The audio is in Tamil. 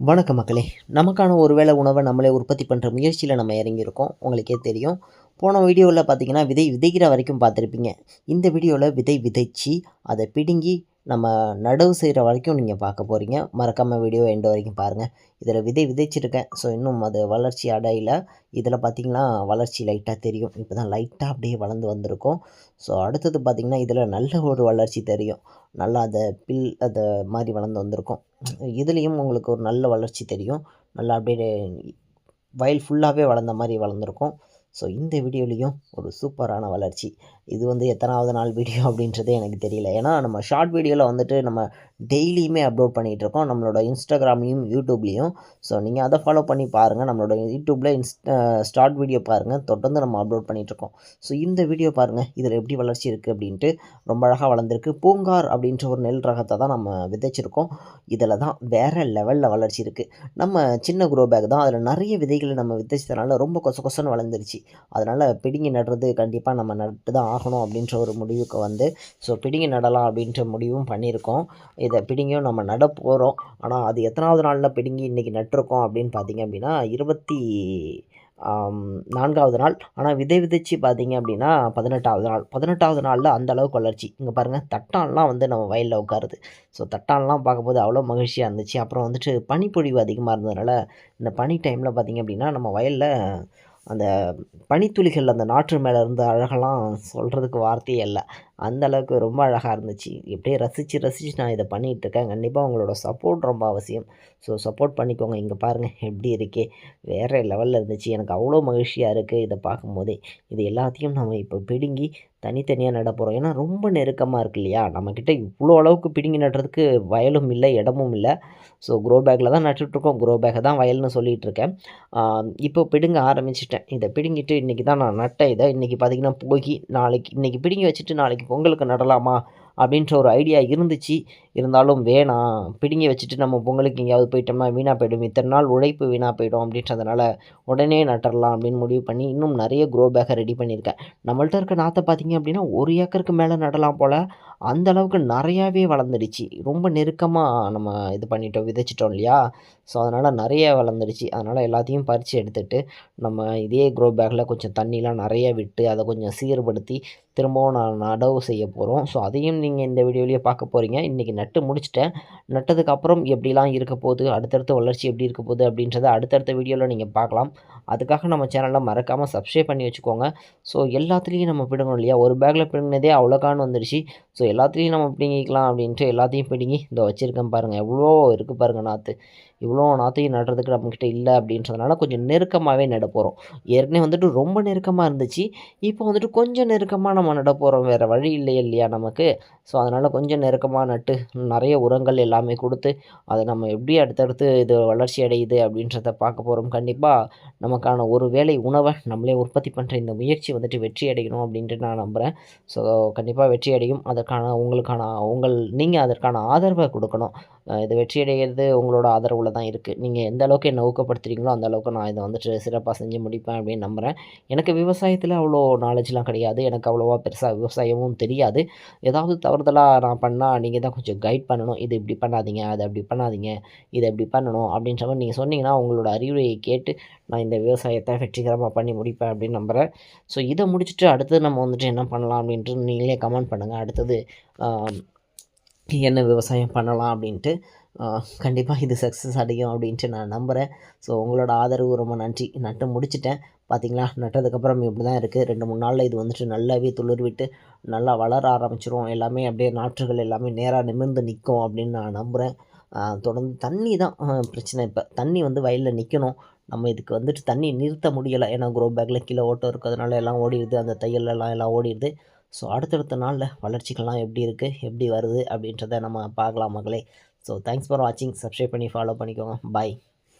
வணக்கம் மக்களே நமக்கான ஒரு வேளை உணவை நம்மளே உற்பத்தி பண்ணுற முயற்சியில் நம்ம இறங்கியிருக்கோம். உங்களுக்கே தெரியும். போன வீடியோவில் பார்த்தீங்கன்னா விதை விதைக்கிற வரைக்கும் பார்த்துருப்பீங்க இந்த வீடியோவில் விதை விதைச்சி அதை பிடுங்கி நம்ம நடவு செய்கிற வரைக்கும் நீங்கள் பார்க்க போகிறீங்க. மறக்காமல் வீடியோ எண்டு வரைக்கும் பாருங்கள் இதில் விதை விதைச்சிருக்கேன். ஸோ இன்னும் அது வளர்ச்சி அடையில். இதில் பார்த்திங்கன்னா வளர்ச்சி லைட்டாக தெரியும். இப்போ தான் லைட்டாக அப்படியே வளர்ந்து வந்திருக்கும். ஸோ அடுத்தது பார்த்திங்கன்னா இதில் நல்ல ஒரு வளர்ச்சி தெரியும். நல்லா அதை பில் அதை மாதிரி வளர்ந்து வந்திருக்கும். இதுலேயும் உங்களுக்கு ஒரு நல்ல வளர்ச்சி தெரியும். நல்லா அப்படியே வயல் ஃபுல்லாகவே வளர்ந்த மாதிரி வளர்ந்துருக்கும். ஸோ இந்த வீடியோலேயும் ஒரு சூப்பரான வளர்ச்சி. இது வந்து எத்தனாவது நாள் வீடியோ அப்படின்றதே எனக்கு தெரியல. ஏன்னா நம்ம ஷார்ட் வீடியோவில் வந்துட்டு நம்ம டெய்லியுமே அப்லோட் பண்ணிகிட்ருக்கோம். நம்மளோட இன்ஸ்டாகிராம்லேயும் யூடியூப்லேயும் ஸோ நீங்கள் அதை ஃபாலோ பண்ணி பாருங்கள் நம்மளோட யூடியூப்பில் இன்ஸ்டா ஸ்டார்ட் வீடியோ பாருங்கள் தொடர்ந்து நம்ம அப்லோட் பண்ணிகிட்ருக்கோம். ஸோ இந்த வீடியோ பாருங்கள் இதில் எப்படி வளர்ச்சி இருக்குது அப்படின்ட்டு ரொம்ப அழகாக வளர்ந்துருக்கு. பூங்கார் அப்படின்ற ஒரு நெல் ரகத்தை தான் நம்ம விதைச்சிருக்கோம். இதில் தான் வேறு லெவலில் வளர்ச்சி இருக்குது நம்ம சின்ன குரோ பேக் தான். அதில் நிறைய விதைகளை நம்ம விதைச்சதுனால ரொம்ப கொச கொசன்னு வளர்ந்துருச்சு. அதனால் பிடுங்கி நடுறது கண்டிப்பாக நம்ம நட்டு தான் ஆகணும் அப்படின்ற ஒரு முடிவுக்கு வந்து ஸோ பிடுங்கி நடலாம் அப்படின்ற முடிவும் பண்ணியிருக்கோம். இதை பிடுங்கியும் நம்ம நட போகிறோம் ஆனால் அது எத்தனாவது நாளில் பிடுங்கி இன்றைக்கி நட்டிருக்கோம் அப்படின்னு பார்த்திங்க அப்படின்னா இருபத்தி நான்காவது நாள். ஆனால் விதை விதைச்சு பார்த்திங்க அப்படின்னா பதினெட்டாவது நாள். பதினெட்டாவது நாளில் அந்த அளவுக்கு வளர்ச்சி. இங்கே பாருங்கள் தட்டான்லாம் வந்து நம்ம வயலில் உட்காருது. ஸோ தட்டான்லாம் பார்க்கும்போது அவ்வளோ மகிழ்ச்சியாக இருந்துச்சு. அப்புறம் வந்துட்டு பனிப்பொழிவு அதிகமாக இருந்ததுனால இந்த பனி டைமில் பார்த்திங்க அப்படின்னா நம்ம வயலில் அந்த பனித்துளிகள் அந்த நாற்று மேலே இருந்த அழகெல்லாம் சொல்கிறதுக்கு வார்த்தையே இல்லை. அந்த அளவுக்கு ரொம்ப அழகாக இருந்துச்சு. இப்படியே ரசித்து ரசித்து நான் இதை பண்ணிகிட்ருக்கேன் கண்டிப்பாக உங்களோட சப்போர்ட் ரொம்ப அவசியம். ஸோ சப்போர்ட் பண்ணிக்கோங்க. இங்கே பாருங்கள் எப்படி இருக்கே. வேறு லெவலில் இருந்துச்சு. எனக்கு அவ்வளோ மகிழ்ச்சியாக இருக்குது இதை பார்க்கும்போதே. இது எல்லாத்தையும் நம்ம இப்போ பிடுங்கி தனித்தனியாக நட போகிறோம் ஏன்னா ரொம்ப நெருக்கமாக இருக்கு இல்லையா? நம்மக்கிட்ட இவ்வளோ அளவுக்கு பிடுங்கி நடுறதுக்கு வயலும் இல்லை இடமும் இல்லை. ஸோ க்ரோ பேக்கில் தான் நட்டுட்ருக்கோம் க்ரோ பேக்கை தான் வயல்னு சொல்லிகிட்டு இருக்கேன். இப்போ பிடுங்க ஆரம்பிச்சிட்டேன். இதை பிடுங்கிட்டு இன்றைக்கி தான் நான் நட்டேன் இதை. இன்றைக்கி பார்த்திங்கன்னா போய் நாளைக்கு இன்றைக்கி பிடுங்கி வச்சுட்டு நாளைக்கு உங்களுக்கு நடலாமா? அப்படின்ற ஒரு ஐடியா இருந்துச்சு. இருந்தாலும் வேணாம். பிடுங்கி வச்சுட்டு நம்ம பொங்கலுக்கு எங்கேயாவது போயிட்டோம்னா வீணாக போயிடும். இத்தனை நாள் உழைப்பு வீணாக போயிடும் அப்படின்றதுனால உடனே நட்டுடலாம் அப்படின்னு முடிவு பண்ணி இன்னும் நிறைய க்ரோ பேக்கை ரெடி பண்ணியிருக்கேன். நம்மள்ட்ட இருக்க நாற்றை பார்த்திங்க அப்படின்னா ஒரு ஏக்கருக்கு மேலே நடலாம் போல் அந்த அளவுக்கு நிறையாவே வளர்ந்துடுச்சு. ரொம்ப நெருக்கமாக நம்ம இது பண்ணிட்டோம் விதைச்சிட்டோம் இல்லையா? ஸோ அதனால் நிறைய வளர்ந்துடுச்சு. அதனால் எல்லாத்தையும் பறித்து எடுத்துகிட்டு நம்ம இதே க்ரோ பேக்கில் கொஞ்சம் தண்ணிலாம் நிறைய விட்டு அதை கொஞ்சம் சீர்படுத்தி திரும்பவும் நான் நடவு செய்ய போகிறோம் ஸோ அதையும் நீங்கள் இந்த வீடியோலேயே பார்க்க போகிறீங்க இன்றைக்கி நட்டு முடிச்சிட்டேன். நட்டதுக்கப்புறம் எப்படிலாம் இருக்க போகுது? அடுத்தடுத்த வளர்ச்சி எப்படி இருக்க போகுது? அப்படின்றத அடுத்தடுத்த வீடியோவில் நீங்கள் பார்க்கலாம் அதுக்காக நம்ம சேனலில் மறக்காமல் சப்ஸ்கிரைப் பண்ணி வச்சுக்கோங்க. ஸோ எல்லாத்துலேயும் நம்ம பிடுங்கணும் இல்லையா? ஒரு பேக்கில் பிடுங்கினதே அவ்வளோக்கான்னு வந்துடுச்சு ஸோ எல்லாத்துலேயும் நம்ம பிடுங்கிக்கலாம் அப்படின்ட்டு எல்லாத்தையும் பிடுங்கி இந்த வச்சுருக்கேன் பாருங்கள் எவ்வளோ இருக்குது பாருங்கள் நாற்று இவ்வளோ நாற்றையும் நடுறதுக்கு நம்மக்கிட்ட இல்லை அப்படின்றதுனால கொஞ்சம் நெருக்கமாகவே நட போகிறோம் ஏற்கனவே வந்துட்டு ரொம்ப நெருக்கமாக இருந்துச்சு. இப்போ வந்துட்டு கொஞ்சம் நெருக்கமாக நம்ம நட போகிறோம் வேறு வழி இல்லையே இல்லையா நமக்கு? ஸோ அதனால் கொஞ்சம் நெருக்கமாக நட்டு நிறைய உரங்கள் எல்லாமே கொடுத்து அதை நம்ம எப்படி அடுத்தடுத்து இது வளர்ச்சி அடையுது அப்படின்றத பார்க்க போகிறோம் கண்டிப்பாக நமக்கான ஒரு வேலை உணவை நம்மளே உற்பத்தி பண்ணுற இந்த முயற்சி வந்துட்டு வெற்றி அடையணும் அப்படின்ட்டு நான் நம்புகிறேன் ஸோ கண்டிப்பாக வெற்றி அடையும். அதற்கான உங்களுக்கான உங்கள் நீங்கள் அதற்கான ஆதரவை கொடுக்கணும். இது வெற்றி அடைகிறது உங்களோட ஆதரவில் தான் இருக்குது நீங்கள் எந்த அளவுக்கு என்னை ஊக்கப்படுத்துகிறீங்களோ அந்த அளவுக்கு நான் இதை வந்துட்டு சிறப்பாக செஞ்சு முடிப்பேன் அப்படின்னு நம்புகிறேன் எனக்கு விவசாயத்தில் அவ்வளோ நாலேஜ்லாம் கிடையாது. எனக்கு அவ்வளோவா பெருசாக விவசாயமும் தெரியாது. ஏதாவது தவறுதலாக நான் பண்ணால் நீங்கள் தான் கொஞ்சம் கைட் பண்ணணும். இது இப்படி பண்ணாதீங்க அதை அப்படி பண்ணாதீங்க இதை இப்படி பண்ணணும் அப்படின்ற மாதிரி நீங்கள் சொன்னீங்கன்னா உங்களோட அறிவுரையை கேட்டு நான் இந்த விவசாயத்தை வெற்றிகரமாக பண்ணி முடிப்பேன் அப்படின்னு நம்புகிறேன் ஸோ இதை முடிச்சுட்டு அடுத்தது நம்ம வந்துட்டு என்ன பண்ணலாம் அப்படின்ட்டு நீங்களே கமெண்ட் பண்ணுங்கள் அடுத்தது என்ன விவசாயம் பண்ணலாம் அப்படின்ட்டு கண்டிப்பாக இது சக்ஸஸ் அடையும் அப்படின்ட்டு நான் நம்புகிறேன் ஸோ உங்களோட ஆதரவு ரொம்ப நன்றி. நட்டு முடிச்சிட்டேன். பார்த்திங்களா? நட்டதுக்கப்புறம் இப்படி தான் இருக்குது ரெண்டு மூணு நாளில் இது வந்துட்டு நல்லாவே துளிர் விட்டு நல்லா வளர ஆரம்பிச்சிரும். எல்லாமே அப்படியே நாற்றுகள் எல்லாமே நேராக நிமிர்ந்து நிற்கும் அப்படின்னு நான் நம்புகிறேன் தொடர்ந்து தண்ணி தான் பிரச்சனை இப்போ. தண்ணி வந்து வயலில் நிற்கணும் நம்ம இதுக்கு வந்துட்டு தண்ணி நிறுத்த முடியலை. ஏன்னா குரோ பேக்கில் கீழே ஓட்டம் இருக்கிறதுனால எல்லாம் ஓடிடுது. அந்த தையல்லாம் எல்லாம் ஓடிடுது. ஸோ அடுத்தடுத்த நாளில் வளர்ச்சிகள்லாம் எப்படி இருக்குது எப்படி வருது? அப்படின்றத நம்ம பார்க்கலாம் மகளே. ஸோ தேங்க்ஸ் ஃபார் வாட்சிங் சப்ஸ்கிரைப் பண்ணி ஃபாலோ பண்ணிக்கோங்க. பாய்